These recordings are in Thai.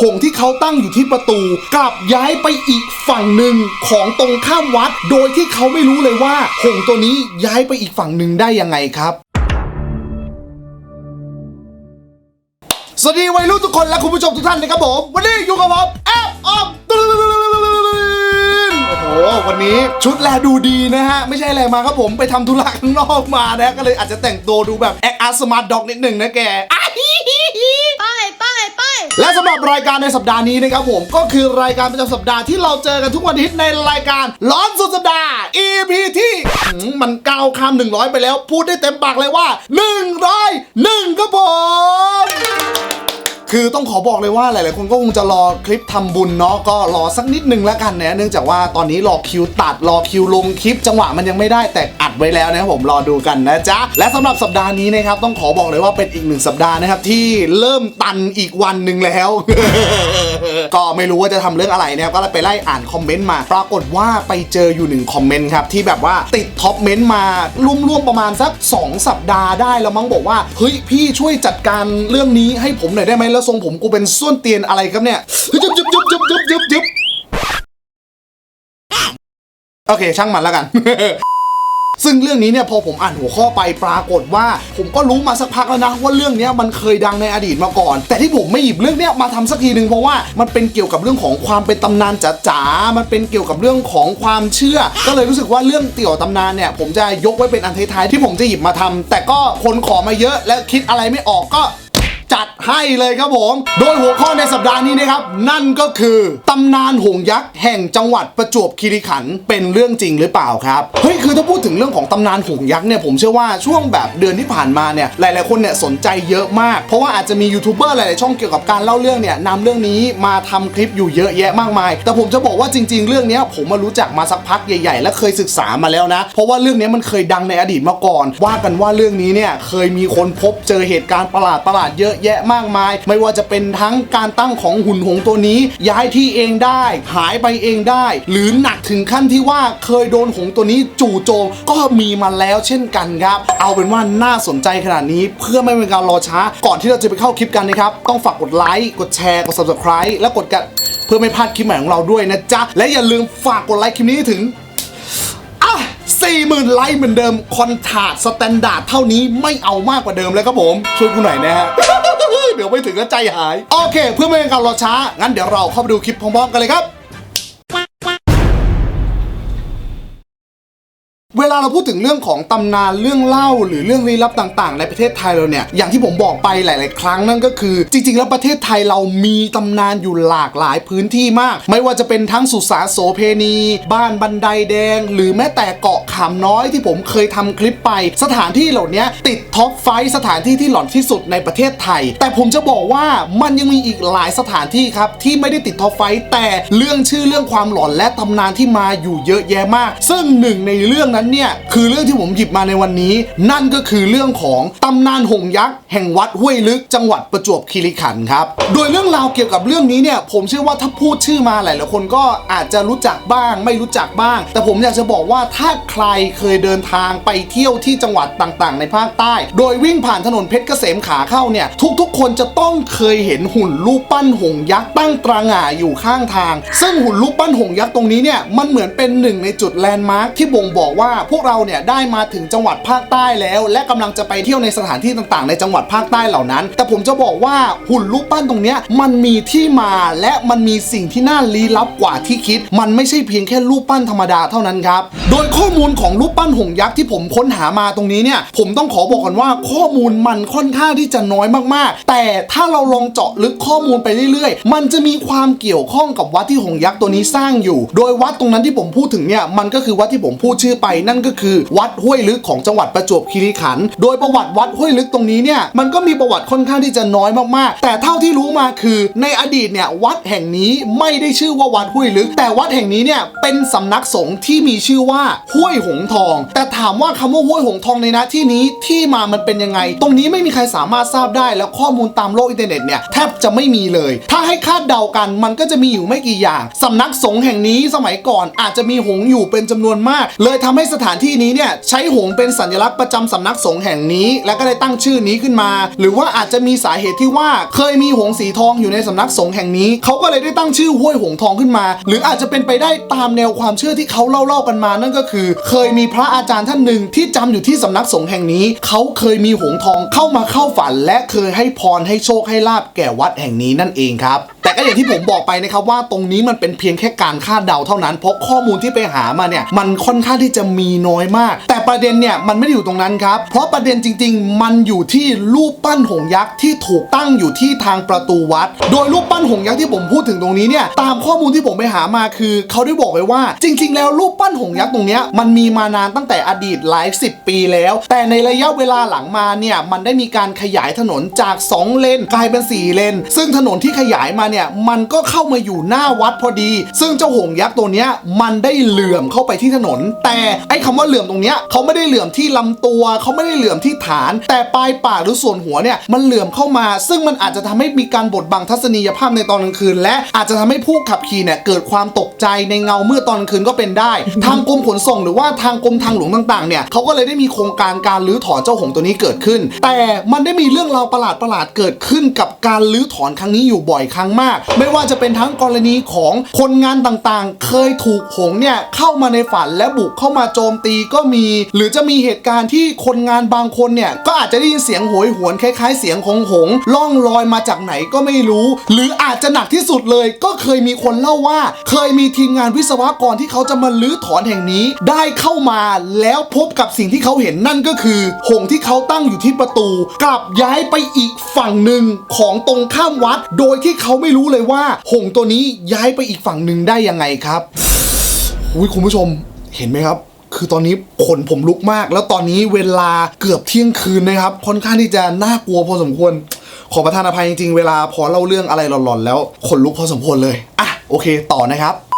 หงส์ที่เขาตั้งอยู่ที่ประตู กลับย้ายไปอีกฝั่งหนึ่งของตรงข้ามวัด โดยที่เขาไม่รู้เลยว่า หงส์ตัวนี้ย้ายไปอีกฝั่งหนึ่งได้ยังไงครับสวัสดีวัยรุ่นทุกคนและคุณผู้ชมทุกท่านนะครับผมวันนี้อยู่กับผมแอปออฟตื่นโอ้โหวันนี้ชุดแลดูดีนะฮะ ไม่ใช่อะไรมาครับผมไปทำธุระข้างนอกมานะก็เลยอาจจะแต่งตัวดูแบบแอคอาร์สมาร์ทด็อกนิดหนึ่งนะแกอะฮิฮิฮิ ไปไปไป และสำหรับรายการในสัปดาห์นี้นะครับผมก็คือรายการประจำสัปดาห์ที่เราเจอกันทุกวันอาทิตย์ในรายการร้อนสุดสัปดาห์ EP ที่มมันก้าวข้าม 100 ไปแล้ว พูดได้เต็มปากเลยว่า 101ครับผม คือต้องขอบอกเลยว่าหลาย ๆ คนก็คงจะรอคลิปทำบุญเนาะก็รอสักนิดนึงแล้วกันนะเนื่องจากว่าตอนนี้รอคิวตัดรอคิวลงคลิป จังหวะมันยังไม่ได้แต่อัดไว้แล้วนะครับผมรอดูกันนะจ๊ะและสำหรับสัปดาห์นี้นะครับต้องขอบอกเลยว่าเป็นอีกหนึ่งสัปดาห์นะครับที่เริ่มตันอีกวันหนึ่งแล้ว ก็ไม่รู้ว่าจะทำเรื่องอะไรนะครับก็ไปไล่อ่านคอมเมนต์มา ปรากฏว่าไปเจออยู่หนึ่งคอมเมนต์ครับที่แบบว่าติดท็อปเมนต์มาร่วมๆประมาณสัก 2 สัปดาห์ได้แล้วมั้งบอกว่าเฮ้ยพี่ช่วยจัดการเรื่องนี้ให้ผมหน่อยได้ไหมแล้วทรงผมกูเป็นส้วนเตียนอะไรครับเนี่ยเฮ้ยยึบยึบยึบยึบยึบยึบยึบโอเค ช่างมันแล้วกันซึ่งเรื่องนี้เนี่ยพอผมอ่านหัวข้อไปปรากฏว่า ผมก็รู้มาสักพักแล้วนะว่าเรื่องนี้มันเคยดังในอดีตมาก่อน แต่ที่ผมไม่หยิบเรื่องนี้มาทำสักทีหนึ่งเพราะว่ามันเป็นเกี่ยวกับเรื่องของความเป็นตำนานจ๋าๆมันเป็นเกี่ยวกับเรื่องของความเชื่อ ก็เลยรู้สึกว่าเรื่องเตี่ยวตำนานเนี่ยผมจะยกไว้เป็นอันท้ายๆที่ผมจะหยิบมาทำแต่ก็คนขอมาเยอะและคิดอะไรไม่ออกก็ จัดให้เลยครับผม โดยหัวข้อในสัปดาห์นี้นะครับ นั่นก็คือตำนานหงยักษ์แห่งจังหวัดประจวบคีรีขันธ์เป็นเรื่องจริงหรือเปล่าครับเฮ้ยคือถ้าพูดถึงเรื่องของตำนานหงยักษ์เนี่ยผมเชื่อว่าช่วงแบบเดือนที่ผ่านมาเนี่ยหลายๆคนเนี่ยสนใจเยอะมาก เพราะว่าอาจจะมียูทูบเบอร์หลายๆช่องเกี่ยวกับการเล่าเรื่องเนี่ยนำเรื่องนี้มาทำคลิปอยู่เยอะแยะมากมาย แต่ผมจะบอกว่าจริง ๆ เรื่องนี้ผมมารู้จักมาสักพักใหญ่ ๆ และเคยศึกษามาแล้วนะ เพราะว่าเรื่องนี้มันเคยดังในอดีตมาก่อน ว่ากันว่าเรื่องนี้เนี่ยเคยมีคนพบเจอเหตุการณ์ประหลาดประหลาดเยอะแยะมากมาย ไม่ว่าจะเป็นทั้งการตั้งของหุ่นหงส์ตัวนี้ ย้ายที่เองได้ หายไปเองได้ หรือหนักถึงขั้นที่ว่าเคยโดนหงส์ตัวนี้จู่โจมก็มีมาแล้วเช่นกันครับ เอาเป็นว่าน่าสนใจขนาดนี้เพื่อไม่เป็นการรอช้า ก่อนที่เราจะไปเข้าคลิปกันนะครับ ต้องฝากกดไลค์กดแชร์กด subscribe และกดกระเพื่อไม่พลาดคลิปใหม่ของเราด้วยนะจ๊ะและอย่าลืมฝากกดไลค์คลิปนี้ให้ถึงอะสี่หมื่นไลค์เหมือนเดิม คอนถาดสแตนดาร์ดเท่านี้ไม่เอามากกว่าเดิมเลยครับผม ช่วยกูหน่อยนะฮะ ดี๋ยวไม่ถึงก็ใจหาย โอเค เพื่อไม่ให้การรอช้า งั้นเดี๋ยวเราเข้าไปดูคลิปพร้อมๆกันเลยครับ เวลาเราพูดถึงเรื่องของตำนานเรื่องเล่า หรือเรื่องลี้ลับต่างๆ ในประเทศไทยเราเนี่ยอย่างที่ผมบอกไปหลาย ๆ ครั้งนั่นก็คือ จริง ๆ แล้วประเทศไทยเรามีตำนานอยู่หลากหลายพื้นที่มาก ไม่ว่าจะเป็นทั้งสุสานโสเพณี บ้านบันไดแดง หรือแม้แต่เกาะขามน้อยที่ผมเคยทำคลิปไป สถานที่เหล่านี้ติดท็อปไฟสถานที่ที่หลอนที่สุดในประเทศไทย แต่ผมจะบอกว่ามันยังมีอีกหลายสถานที่ครับที่ไม่ได้ติดท็อปไฟแต่เรื่องชื่อเรื่องความหลอนและตำนานที่มาอยู่เยอะแยะมาก ซึ่งหนึ่งในเรื่องนั้นเนี่ยคือเรื่องที่ผมหยิบมาในวันนี้ นั่นก็คือเรื่องของตำนานหงยักษ์แห่งวัดห้วยลึกจังหวัดประจวบคีรีขันธ์ครับ โดยเรื่องราวเกี่ยวกับเรื่องนี้เนี่ยผมเชื่อว่าถ้าพูดชื่อมาหลายๆคนก็อาจจะรู้จักบ้าง ไม่รู้จักบ้าง แต่ผมอยากจะบอกว่าถ้าใครเคยเดินทางไปเที่ยวที่จังหวัดต่างๆ ในภาคใต้ โดยวิ่งผ่านถนนเพชรเกษมขาเข้าเนี่ยทุกๆ คนจะต้องเคยเห็นหุ่นรูปปั้นหงยักษ์ตั้งตระหง่าอยู่ข้างทาง ซึ่งหุ่นรูปปั้นหงยักษ์ตรงนี้เนี่ยมันเหมือนเป็นหนึ่งในจุดแลนด์มาร์คที่บ่งบอกว่าพวกเราเนี่ยได้มาถึงจังหวัดภาคใต้แล้ว และกำลังจะไปเที่ยวในสถานที่ต่างๆ ในจังหวัดภาคใต้เหล่านั้น แต่ผมจะบอกว่าหุ่นรูปปั้นตรงเนี้ยมันมีที่มาและมันมีสิ่งที่น่าลี้ลับกว่าที่คิด มันไม่ใช่เพียงแค่รูปปั้นธรรมดาเท่านั้นครับโดยข้อมูลของรูปปั้นหงยักษ์ที่ผมค้นหามาตรงนี้เนี่ยผมต้องขอบอกก่อนว่าข้อมูลมันค่อนข้างที่จะน้อยมากๆ แต่ถ้าเราลองเจาะลึกข้อมูลไปเรื่อยๆ มันจะมีความเกี่ยวข้องกับวัดที่หงยักษ์ตัวนี้สร้างอยู่ โดยวัดตรงนั้นที่ผมพูดถึงเนี่ยมันก็คือวัดที่ผมพูดชื่อไปนั่นก็คือ วัดห้วยลึกของจังหวัดประจวบคีรีขันธ์โดยประวัติวัดห้วยลึกตรงนี้เนี่ยมันก็มีประวัติค่อนข้างที่จะน้อยมากๆ แต่เท่าที่รู้มาคือในอดีตเนี่ยวัดแห่งนี้ไม่ได้ชื่อว่าวัดห้วยลึก แต่วัดแห่งนี้เนี่ยเป็นสำนักสงฆ์ที่มีชื่อว่าห้วยหงทอง แต่ถามว่าคำว่าห้วยหงทองในณที่นี้ที่มามันเป็นยังไง ตรงนี้ไม่มีใครสามารถทราบได้ แล้วข้อมูลตามโลกอินเทอร์เน็ตเนี่ยแทบจะไม่มีเลย ถ้าให้คาดเดากันมันก็จะมีอยู่ไม่กี่อย่างสำนักสงฆ์แห่งนี้สมัยก่อนอาจจะมีหงอยู่เป็นจำนวนมาก เลยทำให้สถานที่นี้เนี่ยใช้หงเป็นสัญลักษณ์ประจำสำนักสงฆ์แห่งนี้ และก็ได้ตั้งชื่อนี้ขึ้นมา หรือว่าอาจจะมีสาเหตุที่ว่าเคยมีหงสีทองอยู่ในสำนักสงฆ์แห่งนี้เขาก็เลยได้ตั้งชื่อห้วยหงทองขึ้นมา หรืออาจจะเป็นไปได้ตามแนวความเชื่อที่เขาเล่าๆกันมา นั่นก็คือ เคยมีพระอาจารย์ท่านหนึ่งที่จำอยู่ที่สำนักสงฆ์แห่งนี้เขาเคยมีหงทองเข้ามาเข้าฝัน และเคยให้พรให้โชคให้ลาบแก่วัดแห่งนี้นั่นเองครับแต่ก็อย่างที่ผมบอกไปนะครับว่าตรงนี้มันเป็นเพียงแค่การคาดเดาเท่านั้นเพราะข้อมูลที่ไปหามาเนี่ยมันค่อนข้างที่จะมีีน้อยมาก แต่ประเด็นเนี่ยมันไม่ได้อยู่ตรงนั้นครับ เพราะประเด็นจริง ๆ มันอยู่ที่รูปปั้นหงยักษ์ที่ถูกตั้งอยู่ที่ทางประตูวัด โดยรูปปั้นหงยักษ์ที่ผมพูดถึงตรงนี้เนี่ยตามข้อมูลที่ผมไปหามาคือเขาได้บอกไว้ว่า จริง ๆ แล้วรูปปั้นหงยักษ์ตรงเนี้ยมันมีมานานตั้งแต่อดีตหลายสิบปีแล้ว แต่ในระยะเวลาหลังมาเนี่ยมันได้มีการขยายถนนจาก 2 เลนกลายเป็น 4 เลน ซึ่งถนนที่ขยายมาเนี่ยมันก็เข้ามาอยู่หน้าวัดพอดี ซึ่งเจ้าหงยักษ์ตัวเนี้ยมันได้เหลื่อมเข้าไปที่ถนน แต่ไอ้คำว่าเหลื่อมตรงเนี้ยเขาไม่ได้เหลื่อมที่ลำตัวเขาไม่ได้เหลื่อมที่ฐาน แต่ปลายปากหรือส่วนหัวเนี่ยมันเหลื่อมเข้ามา ซึ่งมันอาจจะทำให้มีการบดบังทัศนียภาพในตอนกลางคืน และอาจจะทำให้ผู้ขับขี่เนี่ยเกิดความตกใจในเงาเมื่อตอนกลางคืนก็เป็นได้ ทางกรมขนส่งหรือว่าทางกรมทางหลวงต่างๆเนี่ยเขาก็เลยได้มีโครงการการรื้อถอนเจ้าหงส์ตัวนี้เกิดขึ้น แต่มันได้มีเรื่องราวประหลาดประหลาดๆเกิดขึ้นกับการรื้อถอนครั้งนี้อยู่บ่อยครั้งมาก ไม่ว่าจะเป็นทั้งกรณีของคนงานต่างๆ เคยถูกหงส์เนี่ยเข้ามาในฝันและบุกเข้ามาโจมตีก็มี หรือจะมีเหตุการณ์ที่คนงานบางคนเนี่ยก็อาจจะได้ยินเสียงโหยหวนคล้าย ๆ เสียงของหงล่องลอยมาจากไหนก็ไม่รู้ หรืออาจจะหนักที่สุดเลยก็เคยมีคนเล่าว่า เคยมีทีมงานวิศวกรที่เขาจะมาลื้อถอนแห่งนี้ ได้เข้ามาแล้วพบกับสิ่งที่เขาเห็นนั่นก็คือ หงที่เขาตั้งอยู่ที่ประตู กลับย้ายไปอีกฝั่งหนึ่งของตรงข้ามวัด โดยที่เขาไม่รู้เลยว่า หงตัวนี้ย้ายไปอีกฝั่งหนึ่งได้ยังไงครับอุ้ยคุณผู้ชมเห็นไหมครับ คือตอนนี้ขนผมลุกมาก แล้วตอนนี้เวลาเกือบเที่ยงคืนนะครับ ค่อนข้างที่จะน่ากลัวพอสมควร ขอประทานอภัยจริงๆ เวลาพอเล่าเรื่องอะไรหลอนๆ แล้วขนลุกพอสมควรเลย อะ โอเค ต่อนะครับ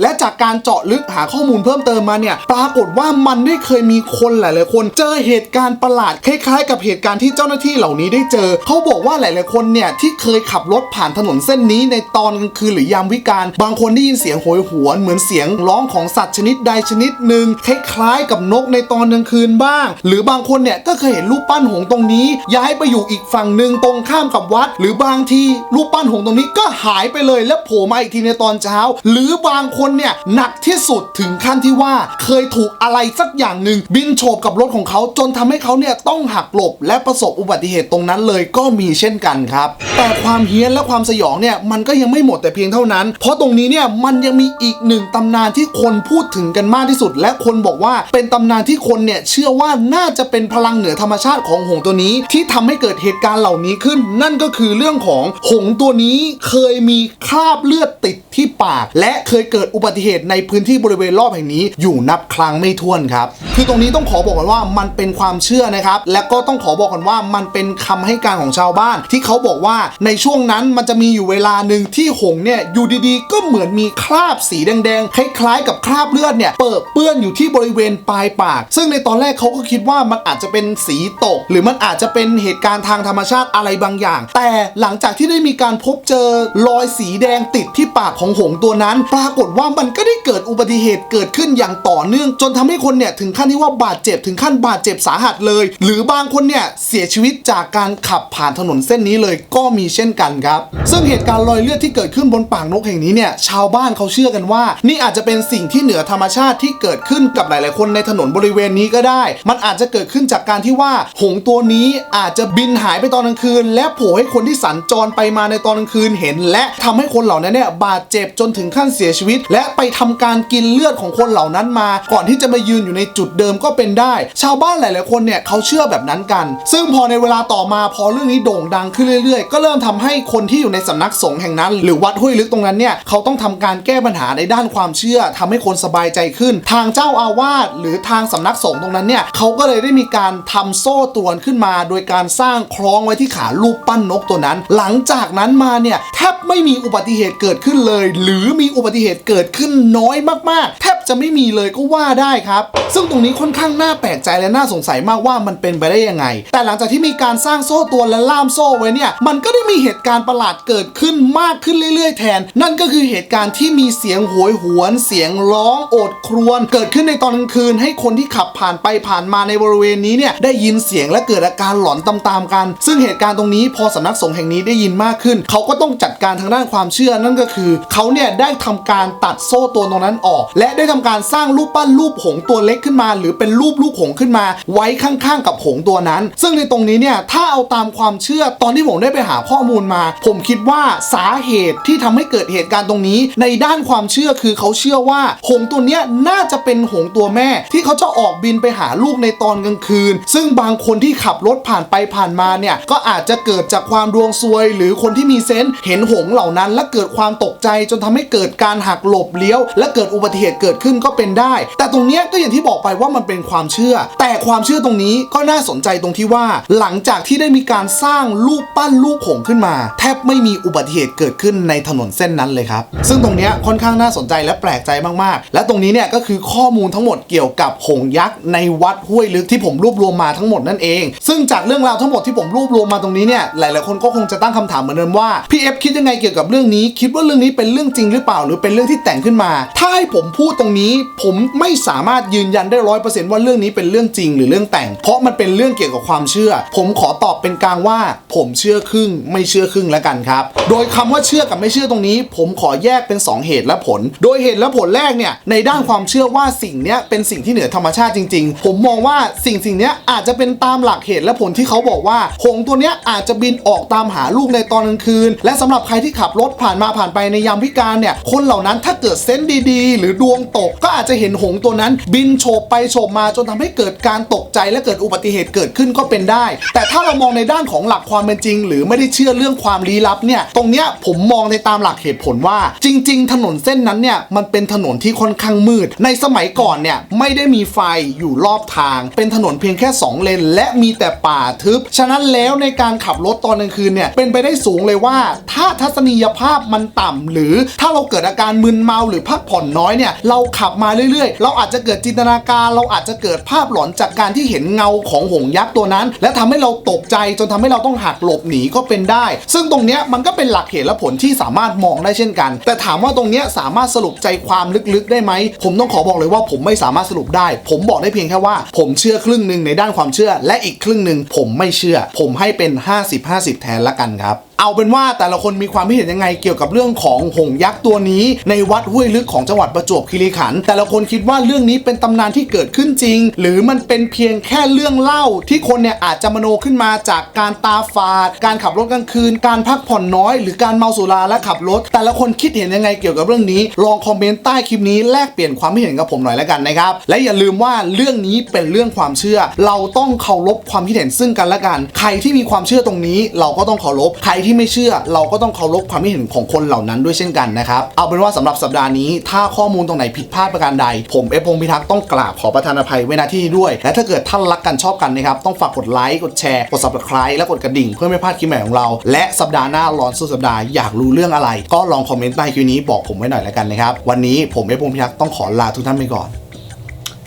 และจากการเจาะลึกหาข้อมูลเพิ่มเติมมาเนี่ย ปรากฏว่ามันได้เคยมีคนหลาย ๆ คนเจอเหตุการณ์ประหลาดคล้ายๆ กับเหตุการณ์ที่เจ้าหน้าที่เหล่านี้ได้เจอ เขาบอกว่าหลาย ๆ คนเนี่ยที่เคยขับรถผ่านถนนเส้นนี้ในตอนกลางคืนหรือยามวิกาลบางคนได้ยินเสียงโหยหวนเหมือนเสียงร้องของสัตว์ชนิดใดชนิดหนึ่งคล้าย ๆ กับนกในตอนกลางคืนบ้าง หรือบางคนเนี่ยก็เคยเห็นรูปปั้นหงส์ตรงนี้ ย้ายไปอยู่อีกฝั่งหนึ่งตรงข้ามกับวัด หรือบางทีรูปปั้นหงส์ตรงนี้ก็หายไปเลย แล้วโผล่มาอีกทีในตอนเช้า หรือบางคนเนี่ยหนักที่สุดถึงขั้นที่ว่าเคยถูกอะไรสักอย่างหนึ่งบินโฉบกับรถของเขาจนทำให้เขาเนี่ยต้องหักหลบและประสบอุบัติเหตุตรงนั้นเลยก็มีเช่นกันครับ แต่ความเฮี้ยนและความสยองเนี่ยมันก็ยังไม่หมดแต่เพียงเท่านั้น เพราะตรงนี้เนี่ยมันยังมีอีกหนึ่งตำนานที่คนพูดถึงกันมากที่สุด และคนบอกว่าเป็นตำนานที่คนเนี่ยเชื่อว่าน่าจะเป็นพลังเหนือธรรมชาติของหงส์ตัวนี้ ที่ทำให้เกิดเหตุการณ์เหล่านี้ขึ้น นั่นก็คือเรื่องของหงส์ตัวนี้เคยมีคราบเลือดติดที่ปาก และเคยเกิดอุบัติเหตุในพื้นที่บริเวณรอบแห่งนี้อยู่นับครั้งไม่ถ้วนครับ คือตรงนี้ต้องขอบอกกันว่ามันเป็นความเชื่อนะครับ และก็ต้องขอบอกกันว่ามันเป็นคำให้การของชาวบ้าน ที่เขาบอกว่าในช่วงนั้นมันจะมีอยู่เวลาหนึ่งที่หงเนี่ยอยู่ดีๆ ก็เหมือนมีคราบสีแดงๆคล้ายๆ กับคราบเลือดเนี่ยเปิดเปื้อนอยู่ที่บริเวณปลายปาก ซึ่งในตอนแรกเขาก็คิดว่ามันอาจจะเป็นสีตก หรือมันอาจจะเป็นเหตุการณ์ทางธรรมชาติอะไรบางอย่าง แต่หลังจากที่ได้มีการพบเจอรอยสีแดงติดที่ปากของหงตัวนั้น ปรากฏว่ามันก็ได้เกิดอุบัติเหตุเกิดขึ้นอย่างต่อเนื่อง จนทำให้คนเนี่ยถึงขั้นที่ว่าบาดเจ็บถึงขั้นบาดเจ็บสาหัสเลย หรือบางคนเนี่ยเสียชีวิตจากการขับผ่านถนนเส้นนี้เลยก็มีเช่นกันครับ ซึ่งเหตุการณ์รอยเลือดที่เกิดขึ้นบนปากนกแห่งนี้เนี่ยชาวบ้านเขาเชื่อกันว่า นี่อาจจะเป็นสิ่งที่เหนือธรรมชาติที่เกิดขึ้นกับหลาย ๆ คนในถนนบริเวณนี้ก็ได้ มันอาจจะเกิดขึ้นจากการที่ว่าหงส์ตัวนี้อาจจะบินหายไปตอนกลางคืน และโผล่ให้คนที่สัญจรไปมาในตอนกลางคืนเห็น และทำให้คนเหล่านั้นเนี่ยบาดเจ็บจนถึงขั้นเสียชีวิตและไปทำการกินเลือดของคนเหล่านั้นมา ก่อนที่จะมายืนอยู่ในจุดเดิมก็เป็นได้ ชาวบ้านหลาย ๆ คนเนี่ยเขาเชื่อแบบนั้นกัน ซึ่งพอในเวลาต่อมาพอเรื่องนี้โด่งดังขึ้นเรื่อย ๆ ก็เริ่มทำให้คนที่อยู่ในสำนักสงฆ์แห่งนั้น หรือวัดห้วยลึกตรงนั้นเนี่ยเขาต้องทำการแก้ปัญหาในด้านความเชื่อทำให้คนสบายใจขึ้น ทางเจ้าอาวาสหรือทางสำนักสงฆ์ตรงนั้นเนี่ยเขาก็เลยได้มีการทำโซ่ตรวนขึ้นมา โดยการสร้างคล้องไว้ที่ขารูปปั้นนกตัวนั้น หลังจากนั้นมาเนี่ยแทบไม่มีอุบัติเหตุเกิดขึ้นเลย หรือมีอุบัติเหตุเกิดิดขึ้นน้อยมากๆ แทบจะไม่มีเลยก็ว่าได้ครับ ซึ่งตรงนี้ค่อนข้างน่าแปลกใจและน่าสงสัยมากว่ามันเป็นไปได้ยังไง แต่หลังจากที่มีการสร้างโซ่ตรวและล่ามโซ่ไว้เนี่ย มันก็ได้มีเหตุการณ์ประหลาดเกิดขึ้นมากขึ้นเรื่อย ๆ แทน นั่นก็คือเหตุการณ์ที่มีเสียงโหยหวน เสียงร้องโอดครวญเกิดขึ้นในตอนกลางคืน ให้คนที่ขับผ่านไปผ่านมาในบริเวณนี้เนี่ยได้ยินเสียงและเกิดอาการหลอนตามๆกัน ซึ่งเหตุการณ์ตรงนี้พอสำนักสงฆ์แห่งนี้ได้ยินมากขึ้น เขาก็ต้องจัดการทางด้านความเชื่อนั่นก็คือ เขาเนี่ยได้ทำการตัดโซ่ตัวตรงนั้นออก และได้ทำการสร้างรูปปั้นรูปหงตัวเล็กขึ้นมา หรือเป็นรูปลูกหงขึ้นมา ไว้ข้างๆ กับหงตัวนั้น ซึ่งในตรงนี้เนี่ยถ้าเอาตามความเชื่อตอนที่ผมได้ไปหาข้อมูลมา ผมคิดว่าสาเหตุที่ทำให้เกิดเหตุการณ์ตรงนี้ ในด้านความเชื่อคือเขาเชื่อว่าหงตัวเนี้ยน่าจะเป็นหงตัวแม่ ที่เขาจะออกบินไปหาลูกในตอนกลางคืน ซึ่งบางคนที่ขับรถผ่านไปผ่านมาเนี่ยก็อาจจะเกิดจากความดวงซวย หรือคนที่มีเซนส์เห็นหงเหล่านั้น และเกิดความตกใจจนทำให้เกิดการหักหลบเลี้ยว และเกิดอุบัติเหตุเกิดขึ้นก็เป็นได้ แต่ตรงนี้ก็อย่างที่บอกไปว่ามันเป็นความเชื่อ แต่ความเชื่อตรงนี้ก็น่าสนใจตรงที่ว่า หลังจากที่ได้มีการสร้างรูปปั้นลูกหงขึ้นมา แทบไม่มีอุบัติเหตุเกิดขึ้นในถนนเส้นนั้นเลยครับ ซึ่งตรงนี้ค่อนข้างน่าสนใจและแปลกใจมากๆ และตรงนี้เนี่ยก็คือข้อมูลทั้งหมดเกี่ยวกับหงยักษ์ในวัดห้วยลึกที่ผมรวบรวมมาทั้งหมดนั่นเอง ซึ่งจากเรื่องราวทั้งหมดที่ผมรวบรวมมาตรงนี้เนี่ยหลายๆคนก็คงจะตั้งคำถามเหมือนเดิมว่าพี่เอฟคิดยังไงเกี่ยวกับเรื่องนี้ คิดว่าเรื่องนี้เป็นเรื่องจริงหรือเปล่าหรือเป็นเรื่องที่แต่งขึ้นมา ถ้าให้ผมพูดตรงนี้ ผมไม่สามารถยืนยันได้ร้อยเปอร์เซ็นต์ว่าเรื่องนี้เป็นเรื่องจริงหรือเรื่องแต่ง เพราะมันเป็นเรื่องเกี่ยวกับความเชื่อ ผมขอตอบเป็นกลางว่า ผมเชื่อครึ่ง ไม่เชื่อครึ่งแล้วกันครับ โดยคำว่าเชื่อกับไม่เชื่อตรงนี้ ผมขอแยกเป็น 2 เหตุและผล โดยเหตุและผลแรกเนี่ยในด้านความเชื่อว่าสิ่งนี้เป็นสิ่งที่เหนือธรรมชาติจริง ๆ ผมมองว่าสิ่งสิ่งนี้อาจจะเป็นตามหลักเหตุและผลที่เขาบอกว่าหงส์ตัวนี้อาจจะบินออกตามหาลูกในตอนกลางคืน และสำหรับใครที่ขับรถผ่านมาผ่านไปในยามพิการเนี่ยคนเหล่านั้นถ้าเกิดเซนส์ดีๆ หรือดวงตกก็อาจจะเห็นหงส์ตัวนั้น บินโฉบไปโฉบมาจนทำให้เกิดการตกใจและเกิดอุบัติเหตุเกิดขึ้นก็เป็นได้ แต่ถ้าเรามองในด้านของหลักความเป็นจริง หรือไม่ได้เชื่อเรื่องความลี้ลับเนี่ยตรงเนี้ยผมมองในตามหลักเหตุผลว่า จริง ๆ ถนนเส้นนั้นเนี่ยมันเป็นถนนที่ค่อนข้างมืด ในสมัยก่อนเนี่ยไม่ได้มีไฟอยู่รอบทาง เป็นถนนเพียงแค่ 2 เลน และมีแต่ป่าทึบ ฉะนั้นแล้วในการขับรถตอนกลางคืนเนี่ยเป็นไปได้สูงเลยว่า ถ้าทัศนียภาพมันต่ำหรือถ้าเราเกิดอาการมึนเมาหรือพักผ่อนน้อยเนี่ยเราขับมาเรื่อยๆ เราอาจจะเกิดจินตนาการ เราอาจจะเกิดภาพหลอนจากการที่เห็นเงาของหงยักษ์ตัวนั้น และทำให้เราตกใจจนทำให้เราต้องหักหลบหนีก็เป็นได้ ซึ่งตรงเนี้ยมันก็เป็นหลักเหตุและผลที่สามารถมองได้เช่นกัน แต่ถามว่าตรงเนี้ยสามารถสรุปใจความลึกๆได้ไหม ผมต้องขอบอกเลยว่าผมไม่สามารถสรุปได้ ผมบอกได้เพียงแค่ว่า ผมเชื่อครึ่งหนึ่งในด้านความเชื่อ และอีกครึ่งหนึ่งผมไม่เชื่อ ผมให้เป็น 50-50 แทนละกันครับ เอาเป็นว่าแต่ละคนมีความคิดเห็นยังไงเกี่ยวกับเรื่องของหงยักษ์ตัวนี้ ในวัดห้วยลึกของจังหวัดประจวบคีรีขันธ์แต่ละคนคิดว่าเรื่องนี้เป็นตำนานที่เกิดขึ้นจริง หรือมันเป็นเพียงแค่เรื่องเล่า ที่คนเนี่ยอาจจะมโนขึ้นมาจากการตาฝาด การขับรถกลางคืน การพักผ่อนน้อย หรือการเมาสุราและขับรถ แต่ละคนคิดเห็นยังไงเกี่ยวกับเรื่องนี้ ลองคอมเมนต์ใต้คลิปนี้แลกเปลี่ยนความคิดเห็นกับผมหน่อยแล้วกันนะครับและอย่าลืมว่าเรื่องนี้เป็นเรื่องความเชื่อ เราต้องเคารพความคิดเห็นซึ่งกันและกัน ใครที่มีความเชื่อตรงนี้ เราก็ต้องเคารพใครที่ที่ไม่เชื่อ เราก็ต้องเคารพความคิดเห็นของคนเหล่านั้นด้วยเช่นกันนะครับเอาเป็นว่าสำหรับสัปดาห์นี้ ถ้าข้อมูลตรงไหนผิดพลาดประการใด ผมเอฟพงพิทักษ์ต้องกราบขอประทานอภัยไว้ณที่นี้ด้วย และถ้าเกิดท่านรักกันชอบกันนะครับต้องฝากกดไลค์กดแชร์กด subscribe และกดกระดิ่งเพื่อไม่พลาดคลิปใหม่ของเรา และสัปดาห์หน้าร้อนสุดสัปดาห์อยากรู้เรื่องอะไร ก็ลองคอมเมนต์ใต้คลิปนี้บอกผมไว้หน่อยแล้วกันนะครับวันนี้ผมเอฟพงพิทักษ์ต้องขอลาทุกท่านไปก่อน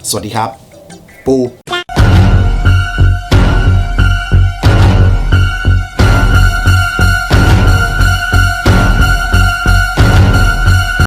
สวัสดีครับ ปู